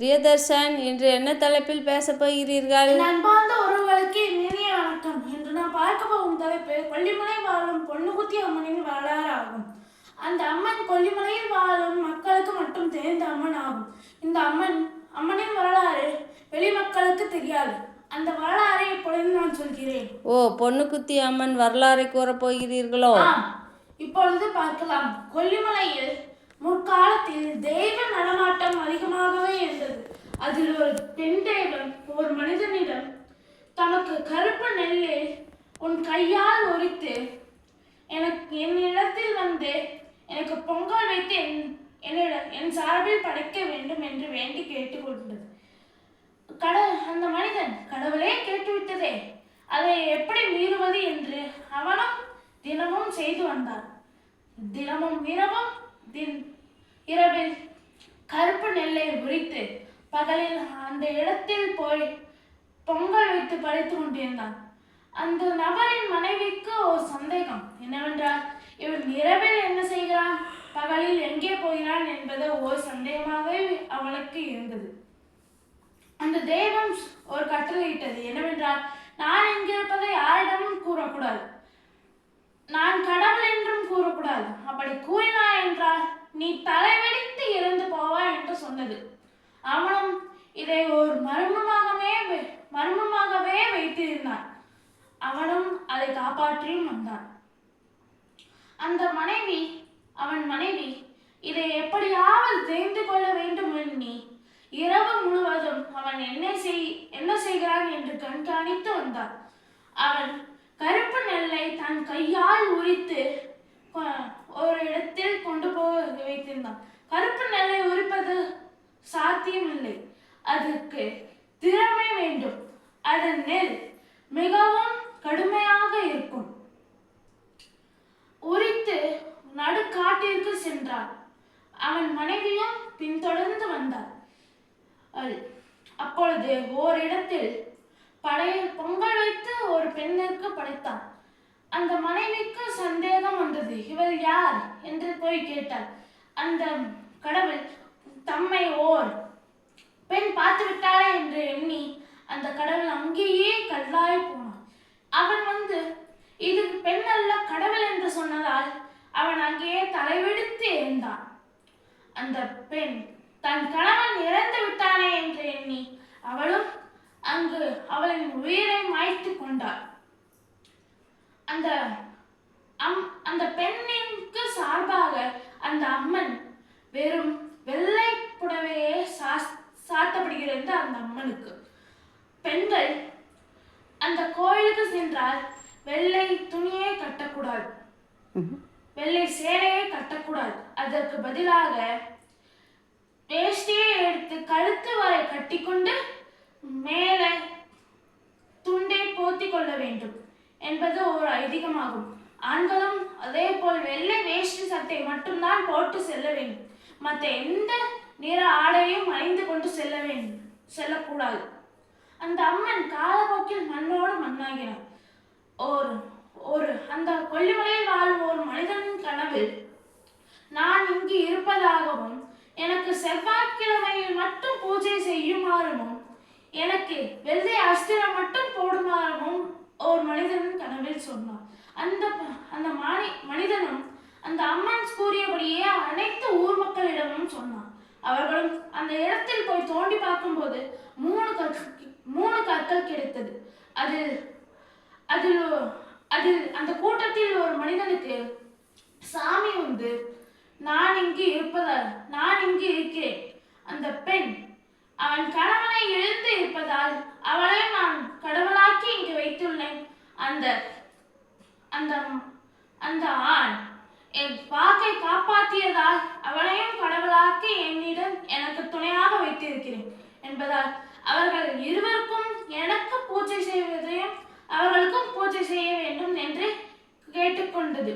பிரியதர்ஷன் இன்று என்ன தலைப்பில் பேசப் போகிறீர்கள்? அன்பார்ந்த உறவுகளுக்கு இனிய வணக்கம். இன்று நான் பார்க்க போகும் தலைப்பு கொல்லிமலை வாழும் பொண்ணுகுத்தி அம்மனின் வரலாறு ஆகும் அந்த அம்மன் கொல்லிமலையில் வாழும் மக்களுக்கு மட்டும் தெரிந்த அம்மன் ஆகும். இந்த அம்மன் அம்மனின் வரலாறு வெளி மக்களுக்கு தெரியாது. அந்த வரலாறை இப்பொழுது நான் சொல்கிறேன். ஓ பொண்ணுக்குத்தி அம்மன் வரலாறை கூறப் போகிறீர்களோ? ஆம். இப்பொழுது பார்க்கலாம். கொல்லிமலையில் முற்காலத்தில் தெய்வ நடமாட்டம் அதிகமாகவே அதில் ஒரு பெண் தெய்வம் ஒரு மனிதனிடம் தனக்கு கருப்பு நெல்லை உன் கையால் உரித்து எனக்கு என் இடத்தில் வந்து எனக்கு பொங்கல் வைத்து என் என்னிடம் என் சார்பில் படைக்க வேண்டும் என்று வேண்டி கேட்டுக்கொண்டது கட அந்த மனிதன் கடவுளே கேட்டுவிட்டதே. அதை எப்படி மீறுவது என்று அவனும் தினமும் செய்து வந்தான். தினமும் இரவும் தின் இரவில் கருப்பு நெல்லை உரித்து பகலில் அந்த இடத்தில் போய் பொங்கல் வைத்து படைத்து கொண்டிருந்தான். அந்த நபரின் மனைவிக்கு ஒரு சந்தேகம். என்னவென்றால் இவன் இரவில் என்ன செய்கிறான்? பகலில் எங்கே போகிறான் என்பது ஒரு சந்தேகமாகவே அவளுக்கு இருந்தது. அந்த தெய்வம் ஒரு கட்டளையிட்டது என்னவென்றால் நான் இங்கிருப்பதை யாரிடமும் கூறக்கூடாது. நான் கடவுள் என்றும் கூறக்கூடாது. அப்படி கூறினாய் என்றால் நீ தலைவெடித்து இறந்து போவாய் என்று சொன்னது. அவன் இதை ஒரு மர்மமாகவே வை- மர்மமாகவே வைத்திருந்தான். அவனும் அதை காப்பாற்றியும் வந்தான். அந்த மனைவி அவன் மனைவி இதை எப்படியாவது தெரிந்து கொள்ள வேண்டும் எண்ணி இரவு முழுவதும் அவன் என்ன செய் என்ன செய்கிறான் என்று கண்காணித்து வந்தான். அவன் கருப்பு நெல்லை தன் கையால் உரித்து ஒரு இடத்தில் கொண்டு போக வைத்திருந்தான். கருப்பு நெல்லை உரிப்பது சாத்தியமில்லை. அதற்கு திறமை வேண்டும். அதன் நெல் மிகவும் கடுமையாக இருக்கும். உரித்து நடுக்காட்டிற்கு சென்றான். அவன் மனைவியும் பின்தொடர்ந்து வந்தார் அல்- அப்பொழுது ஓரிடத்தில் படைய பொங்கல் வைத்து ஒரு பெண்ணிற்கு படைத்தான். அந்த மனைவிக்கு சந்தேகம் வந்தது. இவள் யார்? என்று போய் கேட்டாள் அந்த கடவுள் தம்மை ஓர் பெண் பார்த்து விட்டாளே என்று எண்ணி அந்த கடவுள் அங்கேயே கல்லாய் போனான் அவன் வந்து இது பெண் அல்ல கடவுள் என்று சொன்னதால் அவன் அங்கேயே தலைவெடுத்து எழுந்தான் அந்த பெண் தன் கணவன் இறந்து விட்டானே என்று எண்ணி அவளும் அங்கு அவளின் உயிரை மாய்த்து கொண்டாள். அந்த அம் அந்த பெண்ணிற்கு சார்பாக அந்த அம்மன் வெறும் வெள்ளை புடவையே சாஸ் சாத்தப்படுகிறது அந்த அம்மனுக்கு. பெண்கள் அந்த கோயிலுக்கு சென்றால் வெள்ளை துணியே கட்டக்கூடாது. வெள்ளை சேலையை கட்டக்கூடாது. அதற்கு பதிலாக அதிகமாகும். ஆண்களும் அதே போல் வெள்ளை வேஷ்டி சட்டை மட்டும்தான் போட்டு செல்ல வேண்டும். மற்ற எந்த நிற ஆடையும் அணிந்து கொண்டு செல்ல வேண்டும் செல்லக்கூடாது. அந்த அம்மன் காலப்போக்கில் மண்ணோடு மண்ணாகிறார். ஒரு ஒரு அந்த கொல்லிமலையில் வாழும் ஒரு மனிதனின் கனவில் நான் இங்கு இருப்பதாகவும் எனக்கு செவ்வாய்க்கிழமையில் மட்டும் பூஜை செய்யுமாறும் எனக்கு வெள்ளை அஸ்திரம் மட்டும் அப்படின்னு சொன்னார். அந்த அந்த மாணி மனிதனும் அந்த அம்மன் கூறியபடியே அனைத்து ஊர் மக்களிடமும் சொன்னான். அவர்களும் அந்த இடத்தில் போய் தோண்டி பார்க்கும்போது மூணு கற்கள் மூணு கற்கள் கிடைத்தது. அதில் அதில் அதில் அந்த கூட்டத்தில் ஒரு மனிதனுக்கு சாமி வந்து நான் இங்கு இருப்பதால் நான் இங்கு இருக்கிறேன். அந்த பெண் அவன் கணவனை இழந்து இருப்பதால் அவளை நான் கடவுளாக்கி இங்கு வைத்துள்ளேன் அந்த அந்த அந்த ஆண் என் வாக்கை காப்பாற்றியதால் அவளையும் கடவுளாக்கி என்னிடம் எனக்கு துணையாக வைத்திருக்கிறேன் என்பதால் அவர்கள் இருவருக்கும் எனக்கு பூஜை செய்வதையும் அவர்களுக்கும் பூஜை செய்ய வேண்டும் என்று கேட்டுக்கொண்டது.